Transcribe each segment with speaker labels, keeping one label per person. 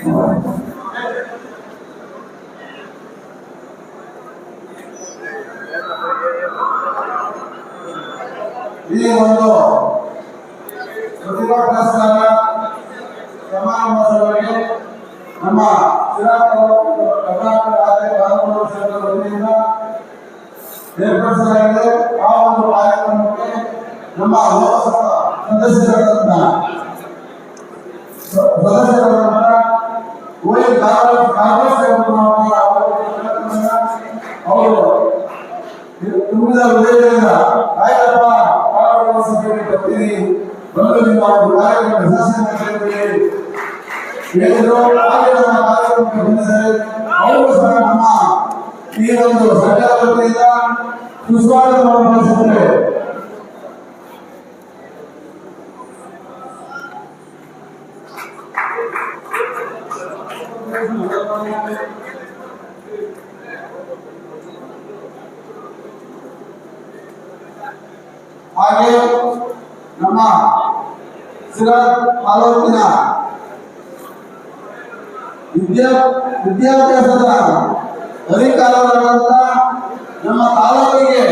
Speaker 1: ಈ ಒಂದು ಪ್ರತಿಭಾ ಪುರಸ್ಕಾರ ಸಮಾರಂಭದವರೆಗೆ ನಮ್ಮ ಕರ್ನಾಟಕ ರಾಜ್ಯ ಕಾನೂನು ಕ್ಷೇತ್ರದ ವತಿಯಿಂದ ಏರ್ಪಡಿಸಲಾಗಿದೆ. ಆ ಒಂದು ಕಾರ್ಯಕ್ರಮಕ್ಕೆ ನಮ್ಮ ಲೋಕಸಭಾ ಸದಸ್ಯರಾದಂಥ ಸ- ಸದಸ್ಯರಾದಂಥ ಓಲಿ ಕಾಂಗ್ರೆಸ್ ಕಾಂಗ್ರೆಸ್ ಅವರು ತುಂಬಿದ ಹೃದಯದಿಂದ, ಆಯ್ತಪ್ಪ ಕಾನೂನು ಸಭೆಗೆ ಬರ್ತೀನಿ ಬಂದು ಈ ಒಂದು ಸರ್ಕಾರ ವತಿಯಿಂದ ಸುಸ್ವಾಗತವನ್ನು ಹಾಗೆ ನಮ್ಮ ಸಿರಾ ತಾಲೂಕಿನ ವಿದ್ಯಾ ವಿದ್ಯಾಭ್ಯಾಸದ ಅಧಿಕಾರರಾದಂಥ ನಮ್ಮ ತಾಲೂಕಿಗೆ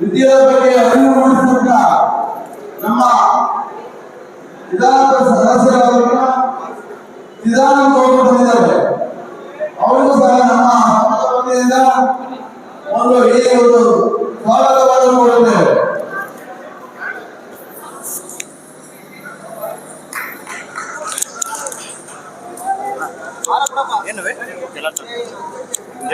Speaker 1: ವಿದ್ಯೆಯ ಬಗ್ಗೆ ಅರಿವು ಮೂಡಿಸಿದಂತ ನಮ್ಮ ಸದಸ್ಯರಾದ ಸದಸ್ಯರಾದಂಥ ಚಿದಾನಂದ ಗೌಡರು ಬಂದಿದ್ದಾರೆ. ಅವರಿಗೂ ಸಹ ನಮ್ಮ ಒಂದು ಈ ಒಂದು ಸ್ವಾಗತವನ್ನು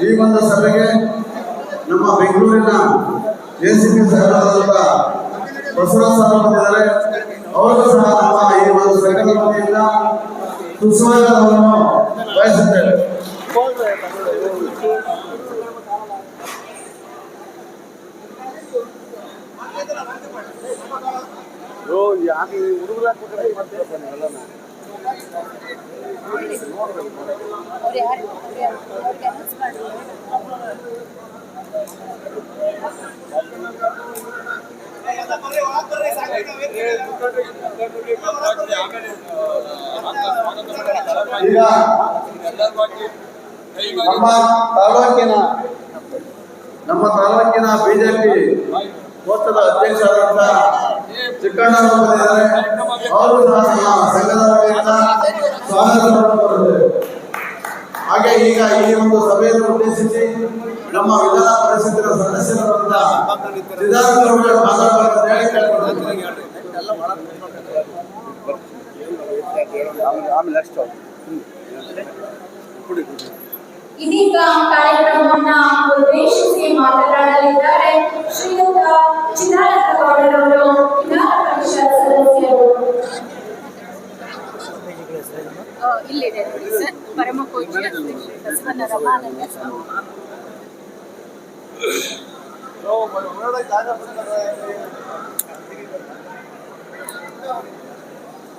Speaker 1: ಈ ಒಂದು ಸಭೆಗೆ ನಮ್ಮ ಬೆಂಗಳೂರಿನ ಎಸಿಪಿ ಸಾಹೇಬರಾದಂಥ ಬಸವರಾಜ್ ಸಹ ಬಂದಿದ್ದಾರೆ. ಅವರು ಸಹ ನಮ್ಮ ಈ ಒಂದು ಸಂಘದ ವತಿಯಿಂದ ಸುಸ್ವಾಗತವನ್ನು ಬಯಸುತ್ತೇವೆ
Speaker 2: ಯಾಕೆ ಹುಡುಗರ
Speaker 1: ನಮ್ಮ ತಾಲೂಕಿನ ನಮ್ಮ ತಾಲೂಕಿನ ಬಿಜೆಪಿ ಕೋಷ್ಟದ ಅಧ್ಯಕ್ಷರಾದಂಥ ಚಿಕ್ಕಣ್ಣವರು ಅವರು ಸಹ ನಮ್ಮ ಸಂಘದ ಹಾಗೆ ಈಗ ಈ ಒಂದು ಸಭೆಯನ್ನು ಉದ್ದೇಶಿಸಿ ನಮ್ಮ ವಿಧಾನ ಪರಿಷತ್ತಿನ ಸದಸ್ಯರಾದಂಥ ಸಿದ್ಧಾರ್ಥ ಗೌಡ ಮಾತಾಡಬೇಕು ಅಂತ ಹೇಳಿ
Speaker 2: ನೆಕ್ಸ್ಟ್
Speaker 3: ಇದೀಗ ಕಾರ್ಯಕ್ರಮವನ್ನ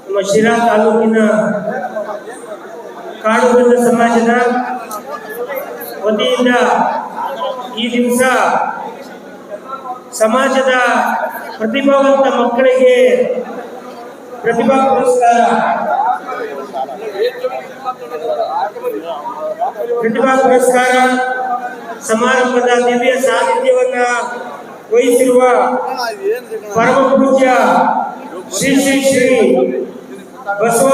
Speaker 4: ನಮ್ಮ ಶಿರಾ ತಾಲೂಕಿನ ಕಾಡುಗಲ್ಲ ಸಮಾಜದ ವತಿಯಿಂದ ಈ ದಿವಸ ಸಮಾಜದ ಪ್ರತಿಭಾವಂತ ಮಕ್ಕಳಿಗೆ ಪ್ರತಿಭಾ ಪುರಸ್ಕಾರ ಪ್ರತಿಭಾ ಪುರಸ್ಕಾರ ಸಮಾರಂಭದ ದಿವ್ಯ ಸಾನ್ನಿಧ್ಯವನ್ನ ವಹಿಸಿರುವ ಪರಮ ಪೂಜ್ಯ ಶ್ರೀ ಶ್ರೀ ಶ್ರೀ ಬಸವ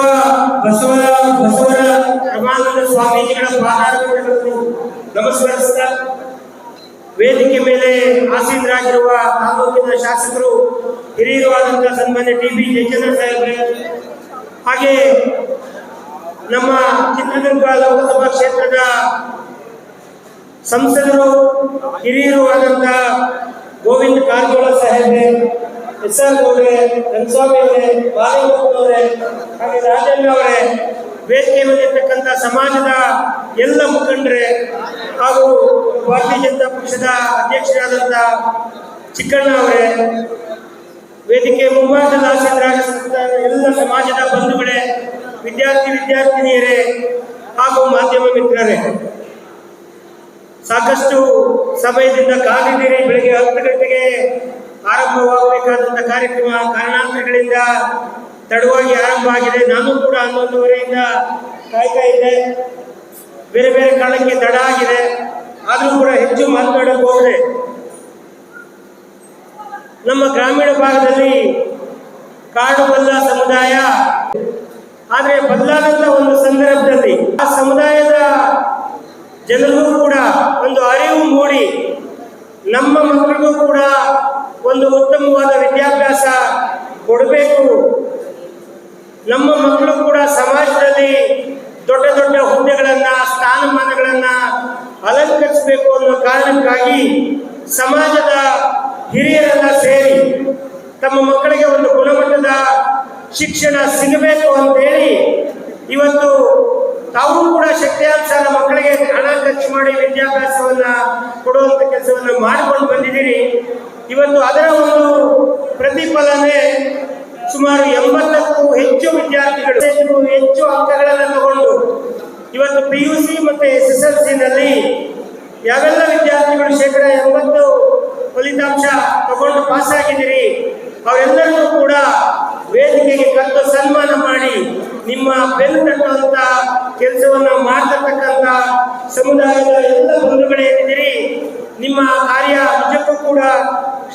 Speaker 4: ಬಸವ ಬಸವರ ರಮಾನಂದ ಸ್ವಾಮೀಜಿಗಳ ಪಾದಾರಗಳನ್ನು ನಮಸ್ಕರಿಸ್ತಾ ವೇದಿಕೆ ಮೇಲೆ ಆಸೀನರಾಗಿರುವ ತಾಲೂಕಿನ ಶಾಸಕರು ಹಿರಿಯರು ಆದಂತಹ ಸನ್ಮಾನ್ಯ ಟಿ ಬಿ ಜಯಚಂದ್ರ ಸಾಹೇಬ್ರೆ ಹಾಗೆ ನಮ್ಮ ಚಿತ್ರದುರ್ಗ ಲೋಕಸಭಾ ಕ್ಷೇತ್ರದ ಸಂಸದರು, ಹಿರಿಯರು ಆದಂತ ಗೋವಿಂದ ಕಾರಜೋಳ ಸಾಹೇಬ್ರೆ, ಎಸ್ ಆರ್ ಅವರೇ ರಂಗಸ್ವಾಮಿ ಅವರೇ ಬಾಲಗೌಡರವರೇ ಹಾಗೆ ರಾಜಣ್ಣ ಅವರೇ, ವೇದಿಕೆ ಮೇಲಿರ್ತಕ್ಕಂಥ ಸಮಾಜದ ಎಲ್ಲ ಮುಖಂಡರೆ ಹಾಗೂ ಭಾರತೀಯ ಜನತಾ ಪಕ್ಷದ ಅಧ್ಯಕ್ಷರಾದಂಥ ಚಿಕ್ಕಣ್ಣ ಅವರೇ, ವೇದಿಕೆ ಮುಂಭಾಗದಲ್ಲಿ ಆಸೀನರಾಗಿರ್ತಕ್ಕಂಥ ಎಲ್ಲ ಸಮಾಜದ ಬಂಧುಗಳೇ ವಿದ್ಯಾರ್ಥಿ, ವಿದ್ಯಾರ್ಥಿನಿಯರೇ ಹಾಗೂ ಮಾಧ್ಯಮ ಮಿತ್ರರೇ, ಸಾಕಷ್ಟು ಸಮಯದಿಂದ ಕಾದಿದ್ದೀರಿ. ಬೆಳಿಗ್ಗೆ ಹತ್ತು ಗಂಟೆಗೆ ಆರಂಭವಾಗಬೇಕಾದಂಥ ಕಾರ್ಯಕ್ರಮ ಕಾರಣಾಂತರಗಳಿಂದ ತಡವಾಗಿ ಆರಂಭ ಆಗಿದೆ. ನಾನು ಕೂಡ ಹನ್ನೊಂದುವರೆಯಿಂದ ಕಾಯ್ತಾ ಇದ್ದೆ. ಬೇರೆ ಬೇರೆ ಕಾರಣಕ್ಕೆ ತಡ ಆಗಿದೆ. ಆದರೂ ಕೂಡ ಹೆಚ್ಚು ಮಾತನಾಡಕ್ಕೆ ನಮ್ಮ ಗ್ರಾಮೀಣ ಭಾಗದಲ್ಲಿ ಕಾಡುಬಲ್ಲ ಸಮುದಾಯ ಆದರೆ ಬದಲಾದಂತ ಒಂದು ಸಂದರ್ಭದಲ್ಲಿ ಆ ಸಮುದಾಯದ ಜನರಿಗೂ ಕೂಡ ಒಂದು ಅರಿವು ಮೂಡಿ ನಮ್ಮ ಮಕ್ಕಳಿಗೂ ಕೂಡ ಒಂದು ಉತ್ತಮವಾದ ವಿದ್ಯಾಭ್ಯಾಸ ಕೊಡಬೇಕು. ನಮ್ಮ ಮಕ್ಕಳು ಕೂಡ ಸಮಾಜದಲ್ಲಿ ದೊಡ್ಡ ದೊಡ್ಡ ಹುದ್ದೆಗಳನ್ನ, ಸ್ಥಾನಮಾನಗಳನ್ನ ಅಲಂಕರಿಸಬೇಕು ಅನ್ನೋ ಕಾರಣಕ್ಕಾಗಿ ಸಮಾಜದ ಹಿರಿಯರೆಲ್ಲ ಸೇರಿ ತಮ್ಮ ಮಕ್ಕಳಿಗೆ ಒಂದು ಗುಣಮಟ್ಟದ ಶಿಕ್ಷಣ ಸಿಗಬೇಕು ಅಂತೇಳಿ ಇವತ್ತು ತಾವು ಕೂಡ ಶಕ್ತಿಯಾನುಸಾರ ಮಕ್ಕಳಿಗೆ ಹಣ ಖರ್ಚು ಮಾಡಿ ವಿದ್ಯಾಭ್ಯಾಸವನ್ನ ಕೊಡುವಂತ ಕೆಲಸವನ್ನ ಮಾಡಿಕೊಂಡು ಬಂದಿದ್ದೀರಿ. ಇವತ್ತು ಅದರ ಒಂದು ಪ್ರತಿಫಲನೆ ಸುಮಾರು ಎಂಬತ್ತಕ್ಕೂ ಹೆಚ್ಚು ವಿದ್ಯಾರ್ಥಿಗಳು ಹೆಚ್ಚು ಅಂಕಗಳನ್ನು ತಗೊಂಡು ಇವತ್ತು ಪಿ ಯು ಸಿ ಮತ್ತೆ ಎಸ್ ಎಸ್ ಎಲ್ ಸಿನಲ್ಲಿ ಯಾವೆಲ್ಲ ವಿದ್ಯಾರ್ಥಿಗಳು ಶೇಕಡ ಎಂಬತ್ತು ಫಲಿತಾಂಶ ತಗೊಂಡು ಪಾಸ್ ಆಗಿದ್ದೀರಿ ಅವರೆಲ್ಲರಿಗೂ ಕೂಡ ವೇದಿಕೆಗೆ ಕರೆದು ಸನ್ಮಾನ ಮಾಡಿ ನಿಮ್ಮ ಬೆನ್ನು ತಟ್ಟುವಂತ ಕೆಲಸವನ್ನ ಮಾಡತಕ್ಕಂತ ಸಮುದಾಯದ ಎಲ್ಲ ಬಂಧುಗಳೇನಿದ್ದೀರಿ, ನಿಮ್ಮ ಕಾರ್ಯ ನಿಜಕ್ಕೂ ಕೂಡ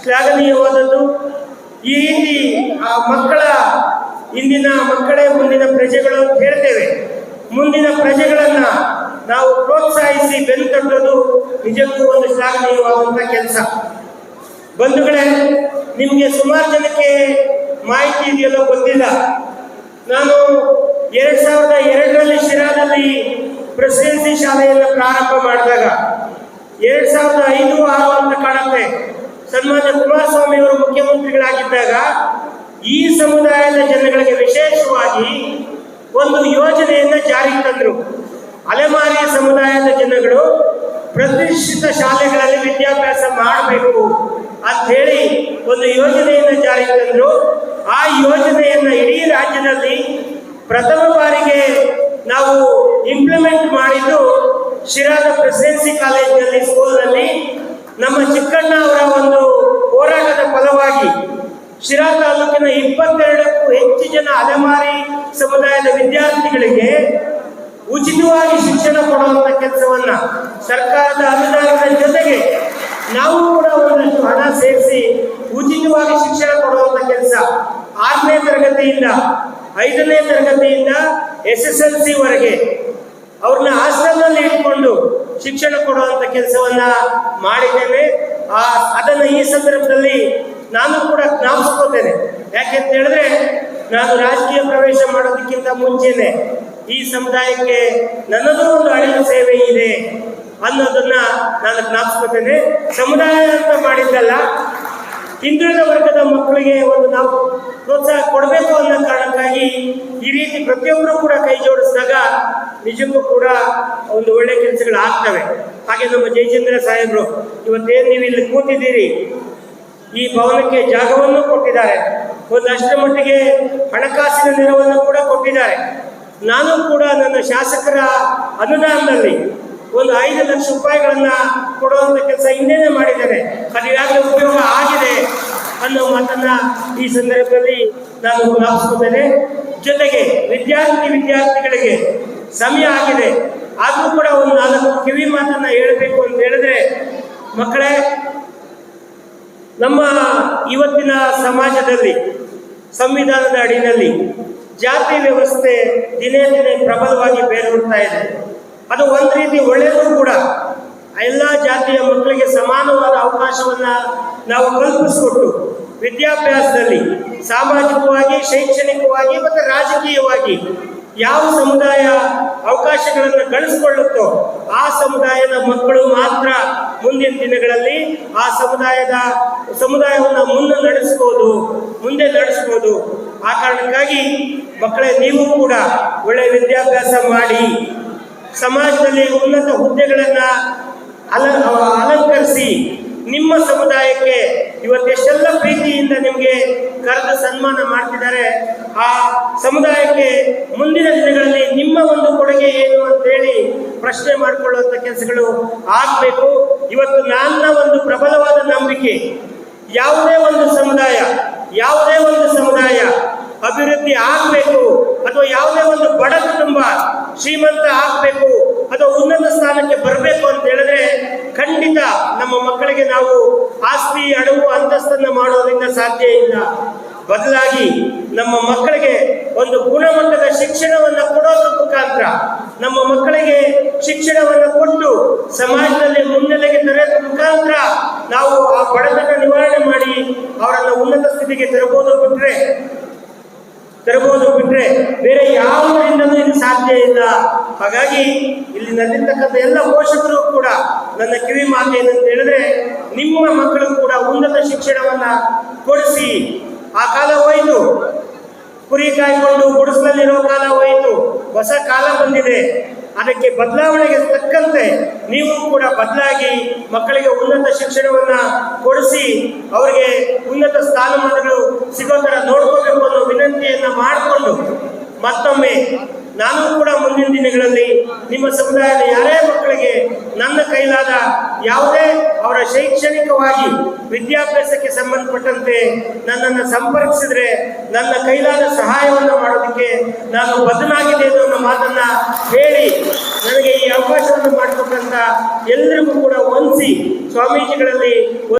Speaker 4: ಶ್ಲಾಘನೀಯವಾದದ್ದು. ಈ ರೀತಿ ಆ ಮಕ್ಕಳ ಇಂದಿನ ಮಕ್ಕಳೇ ಮುಂದಿನ ಪ್ರಜೆಗಳು ಅಂತ ಹೇಳ್ತೇವೆ. ಮುಂದಿನ ಪ್ರಜೆಗಳನ್ನ ನಾವು ಪ್ರೋತ್ಸಾಹಿಸಿ ಬೆನ್ನು ತಟ್ಟೋದು ನಿಜಕ್ಕೂ ಒಂದು ಶ್ಲಾಘನೀಯವಾದಂತ ಕೆಲಸ. ಬಂಧುಗಳೇ, ನಿಮಗೆ ಸುಮಾರು ಜನಕ್ಕೆ ಮಾಹಿತಿ ಇದೆಯಲ್ಲೋ ಗೊತ್ತಿಲ್ಲ. ನಾನು ಎರಡ್ ಸಾವಿರದ ಎರಡರಲ್ಲಿ ಶಿರಾದಲ್ಲಿ ಪ್ರೆಸಿಡೆನ್ಸಿ ಶಾಲೆಯನ್ನು ಪ್ರಾರಂಭ ಮಾಡಿದಾಗ ಎರಡ್ ಸಾವಿರದ ಐದು ಆರು ಅಂತ ಕಾಣುತ್ತೆ. ಸನ್ಮಾನ್ಯ ಕುಮಾರಸ್ವಾಮಿ ಅವರು ಮುಖ್ಯಮಂತ್ರಿಗಳಾಗಿದ್ದಾಗ ಈ ಸಮುದಾಯದ ಜನಗಳಿಗೆ ವಿಶೇಷವಾಗಿ ಒಂದು ಯೋಜನೆಯನ್ನು ಜಾರಿಗೆ ತಂದರು. ಅಲೆಮಾರಿ ಸಮುದಾಯದ ಜನಗಳು ಪ್ರತಿಷ್ಠಿತ ಶಾಲೆಗಳಲ್ಲಿ ವಿದ್ಯಾಭ್ಯಾಸ ಮಾಡಬೇಕು ಅಂತ ಹೇಳಿ ಒಂದು ಯೋಜನೆಯನ್ನು ಜಾರಿಗೆ ತಂದರು. ಆ ಯೋಜನೆಯನ್ನು ಇಡೀ ರಾಜ್ಯದಲ್ಲಿ ಪ್ರಥಮ ಬಾರಿಗೆ ನಾವು ಇಂಪ್ಲಿಮೆಂಟ್ ಮಾಡಿದ್ದು ಶಿರಾದ ಪ್ರೆಸಿಡೆನ್ಸಿ ಕಾಲೇಜಿನಲ್ಲಿ, ಸ್ಕೂಲ್ನಲ್ಲಿ. ನಮ್ಮ ಚಿಕ್ಕಣ್ಣ ಅವರ ಒಂದು ಹೋರಾಟದ ಫಲವಾಗಿ ಶಿರಾ ತಾಲೂಕಿನ ಇಪ್ಪತ್ತೆರಡಕ್ಕೂ ಹೆಚ್ಚು ಜನ ಅಲೆಮಾರಿ ಸಮುದಾಯದ ವಿದ್ಯಾರ್ಥಿಗಳಿಗೆ ಉಚಿತವಾಗಿ ಶಿಕ್ಷಣ ಕೊಡುವಂತ ಕೆಲಸವನ್ನ ಸರ್ಕಾರದ ಅನುದಾನದ ಜೊತೆಗೆ ನಾವು ಕೂಡ ಒಂದಷ್ಟು ಹಣ ಸೇರಿಸಿ ಉಚಿತವಾಗಿ ಶಿಕ್ಷಣ ಕೊಡುವಂತ ಕೆಲಸ ಆರನೇ ತರಗತಿಯಿಂದ ಐದನೇ ತರಗತಿಯಿಂದ ಎಸ್ ಎಸ್ ಎಲ್ ಸಿ ವರೆಗೆ ಅವ್ರನ್ನ ಹಾಸ್ಟೆಲ್ನಲ್ಲಿ ಇಟ್ಕೊಂಡು ಶಿಕ್ಷಣ ಕೊಡುವಂತ ಕೆಲಸವನ್ನ ಮಾಡಿದ್ದೇವೆ ಆ ಅದನ್ನ ಈ ಸಂದರ್ಭದಲ್ಲಿ ನಾನು ಕೂಡ ಜ್ಞಾಪಿಸ್ಕೋತೇನೆ. ಯಾಕೆಂತ ಹೇಳಿದ್ರೆ, ನಾನು ರಾಜಕೀಯ ಪ್ರವೇಶ ಮಾಡೋದಕ್ಕಿಂತ ಮುಂಚೆನೆ ಈ ಸಮುದಾಯಕ್ಕೆ ನನ್ನದೂ ಒಂದು ಅಳಿವ ಸೇವೆ ಇದೆ ಅನ್ನೋದನ್ನ ನಾನು ಜ್ಞಾಪಿಸ್ಕೋತೇನೆ. ಸಮುದಾಯ ಅಂತ ಮಾಡಿದ್ದಲ್ಲ, ಹಿಂದುಳಿದ ವರ್ಗದ ಮಕ್ಕಳಿಗೆ ಒಂದು ನಾವು ಪ್ರೋತ್ಸಾಹ ಕೊಡಬೇಕು ಅನ್ನೋ ಕಾರಣಕ್ಕಾಗಿ ಈ ರೀತಿ ಪ್ರತಿಯೊಬ್ಬರು ಕೂಡ ಕೈ ಜೋಡಿಸಿದಾಗ ನಿಜಕ್ಕೂ ಕೂಡ ಒಂದು ಒಳ್ಳೆ ಕೆಲಸಗಳು ಆಗ್ತವೆ. ಹಾಗೆ ನಮ್ಮ ಜಯಚಂದ್ರ ಸಾಹೇಬರು, ಇವತ್ತೇನು ನೀವು ಇಲ್ಲಿ ಕೂತಿದ್ದೀರಿ? ಈ ಭವನಕ್ಕೆ ಜಾಗವನ್ನು ಕೊಟ್ಟಿದ್ದಾರೆ. ಒಂದಷ್ಟರ ಮಟ್ಟಿಗೆ ಹಣಕಾಸಿನ ನೆರವನ್ನು ಕೂಡ ಕೊಟ್ಟಿದ್ದಾರೆ. ನಾನು ಕೂಡ ನನ್ನ ಶಾಸಕರ ಅನುದಾನದಲ್ಲಿ ಒಂದು ಐದು ಲಕ್ಷ ರೂಪಾಯಿಗಳನ್ನ ಕೊಡುವಂತ ಕೆಲಸ ಇನ್ನೇನೆ ಮಾಡಿದ್ದಾರೆ ಅದು ಈಗಾಗಲೇ ಉಪಯೋಗ ಆಗಿದೆ ಅನ್ನೋ ಮಾತನ್ನ ಈ ಸಂದರ್ಭದಲ್ಲಿ ನಾನು ಜ್ಞಾಪಿಸ್ಕೊತೇನೆ ಜೊತೆಗೆ ವಿದ್ಯಾರ್ಥಿ ವಿದ್ಯಾರ್ಥಿಗಳಿಗೆ ಸಮಯ ಆಗಿದೆ. ಆದರೂ ಕೂಡ ಒಂದು ನಾಲ್ಕು ಕಿವಿ ಮಾತನ್ನ ಹೇಳಬೇಕು ಅಂತ ಹೇಳಿದ್ರೆ, ಮಕ್ಕಳೇ, ನಮ್ಮ ಇವತ್ತಿನ ಸಮಾಜದಲ್ಲಿ, ಸಂವಿಧಾನದ ಅಡಿಯಲ್ಲಿ ಜಾತಿ ವ್ಯವಸ್ಥೆ ದಿನೇ ದಿನೇ ಪ್ರಬಲವಾಗಿ ಬೇರೂರ್ತಾ ಇದೆ. ಅದು ಒಂದು ರೀತಿ ಒಳ್ಳೆಯದು ಕೂಡ. ಎಲ್ಲ ಜಾತಿಯ ಮಕ್ಕಳಿಗೆ ಸಮಾನವಾದ ಅವಕಾಶವನ್ನ ನಾವು ಕಲ್ಪಿಸಿಕೊಟ್ಟು, ವಿದ್ಯಾಭ್ಯಾಸದಲ್ಲಿ, ಸಾಮಾಜಿಕವಾಗಿ, ಶೈಕ್ಷಣಿಕವಾಗಿ ಮತ್ತು ರಾಜಕೀಯವಾಗಿ ಯಾವ ಸಮುದಾಯ ಅವಕಾಶಗಳನ್ನು ಗಳಿಸಿಕೊಳ್ಳುತ್ತೋ ಆ ಸಮುದಾಯದ ಮಕ್ಕಳು ಮಾತ್ರ ಮುಂದಿನ ದಿನಗಳಲ್ಲಿ ಆ ಸಮುದಾಯದ ಸಮುದಾಯವನ್ನು ಮುಂದೆ ನಡೆಸ್ಬೋದು ಮುಂದೆ ನಡೆಸ್ಬೋದು. ಆ ಕಾರಣಕ್ಕಾಗಿ ಮಕ್ಕಳೇ, ನೀವು ಕೂಡ ಒಳ್ಳೆಯ ವಿದ್ಯಾಭ್ಯಾಸ ಮಾಡಿ, ಸಮಾಜದಲ್ಲಿ ಉನ್ನತ ಹುದ್ದೆಗಳನ್ನು ಅಲ ಅಲಂಕರಿಸಿ ನಿಮ್ಮ ಸಮುದಾಯಕ್ಕೆ ಇವತ್ತೆಷ್ಟೆಲ್ಲ ಪ್ರೀತಿಯಿಂದ ನಿಮಗೆ ಕರೆದು ಸನ್ಮಾನ ಮಾಡ್ತಿದ್ದಾರೆ, ಆ ಸಮುದಾಯಕ್ಕೆ ಮುಂದಿನ ದಿನಗಳಲ್ಲಿ ನಿಮ್ಮ ಒಂದು ಕೊಡುಗೆ ಏನು ಅಂತೇಳಿ ಪ್ರಶ್ನೆ ಮಾಡಿಕೊಳ್ಳುವಂಥ ಕೆಲಸಗಳು ಆಗಬೇಕು. ಇವತ್ತು ನನ್ನ ಒಂದು ಪ್ರಬಲವಾದ ನಂಬಿಕೆ, ಯಾವುದೇ ಒಂದು ಸಮುದಾಯ, ಯಾವುದೇ ಒಂದು ಸಮುದಾಯ ಅಭಿವೃದ್ಧಿ ಆಗಬೇಕು ಅಥವಾ ಯಾವುದೇ ಒಂದು ಬಡ ಕುಟುಂಬ ಶ್ರೀಮಂತ ಆಗಬೇಕು, ಅಥವಾ ಉನ್ನತ ಸ್ಥಾನಕ್ಕೆ ಬರಬೇಕು ಅಂತ ಹೇಳಿದ್ರೆ ಖಂಡಿತ ನಮ್ಮ ಮಕ್ಕಳಿಗೆ ನಾವು ಆಸ್ತಿ ಅಡವು ಅಂತಸ್ತನ್ನ ಮಾಡೋದ್ರಿಂದ ಸಾಧ್ಯ ಇಲ್ಲ. ಬದಲಾಗಿ ನಮ್ಮ ಮಕ್ಕಳಿಗೆ ಒಂದು ಗುಣಮಟ್ಟದ ಶಿಕ್ಷಣವನ್ನು ಕೊಡೋದ್ರ ಮುಖಾಂತರ ನಮ್ಮ ಮಕ್ಕಳಿಗೆ ಶಿಕ್ಷಣವನ್ನು ಕೊಟ್ಟು ಸಮಾಜದಲ್ಲಿ ಮುನ್ನೆಲೆಗೆ ತರೋದ್ರ ಮುಖಾಂತರ ನಾವು ಆ ಬಡತನ ನಿವಾರಣೆ ಮಾಡಿ ಅವರನ್ನು ಉನ್ನತ ಸ್ಥಿತಿಗೆ ತರಬಹುದು ಬಿಟ್ರೆ ತರಬಹುದು ಬಿಟ್ರೆ ಬೇರೆ ಯಾವುದರಿಂದಲೂ ಇದು ಸಾಧ್ಯ ಇಲ್ಲ. ಹಾಗಾಗಿ ಇಲ್ಲಿ ನಲ್ಲಿರ್ತಕ್ಕಂಥ ಎಲ್ಲ ಪೋಷಕರು ಕೂಡ ನನ್ನ ಕಿವಿ ಮಾತು ಏನಂತ ಹೇಳಿದ್ರೆ ನಿಮ್ಮ ಮಕ್ಕಳು ಕೂಡ ಉನ್ನತ ಶಿಕ್ಷಣವನ್ನ ಕೊಡಿಸಿ. ಆ ಕಾಲ ಹೋಯಿತು. ಕುರಿ ಕಾಯ್ಕೊಂಡು ಗುಡಿಸಲಲ್ಲಿರೋ ಕಾಲ ಹೋಯಿತು. ಹೊಸ ಕಾಲ ಬಂದಿದೆ. ಅದಕ್ಕೆ ಬದಲಾವಣೆಗೆ ತಕ್ಕಂತೆ ನೀವು ಕೂಡ ಬದಲಾಗಿ ಮಕ್ಕಳಿಗೆ ಉನ್ನತ ಶಿಕ್ಷಣವನ್ನ ಕೊಡಿಸಿ ಅವರಿಗೆ ಉನ್ನತ ಸ್ಥಾನಮಾನಗಳು ಸಿಗೋ ಥರ ನೋಡ್ಕೋಬೇಕು ಅನ್ನೋ ವಿನಂತಿಯನ್ನ ಮಾಡಿಕೊಂಡು ಮತ್ತೊಮ್ಮೆ ನಾನು ಕೂಡ ಮುಂದಿನ ದಿನಗಳಲ್ಲಿ ನಿಮ್ಮ ಸಮುದಾಯದ ಯಾರೇ ಮಕ್ಕಳಿಗೆ ನನ್ನ ಕೈಲಾದ ಯಾವುದೇ ಅವರ ಶೈಕ್ಷಣಿಕವಾಗಿ ವಿದ್ಯಾಭ್ಯಾಸಕ್ಕೆ ಸಂಬಂಧಪಟ್ಟಂತೆ ನನ್ನನ್ನು ಸಂಪರ್ಕಿಸಿದ್ರೆ ನನ್ನ ಕೈಲಾದ ಸಹಾಯವನ್ನು ಮಾಡೋದಕ್ಕೆ ನಾನು ಬದಲಾಗಿದೆ ಅನ್ನೋ ಮಾತನ್ನ ಹೇಳಿ ನನಗೆ ಈ ಅವಕಾಶವನ್ನು ಮಾಡಿಕೊಟ್ಟಂತ ಎಲ್ಲರಿಗೂ ಕೂಡ ವಂದಿಸಿ ಸ್ವಾಮೀಜಿಗಳಲ್ಲಿ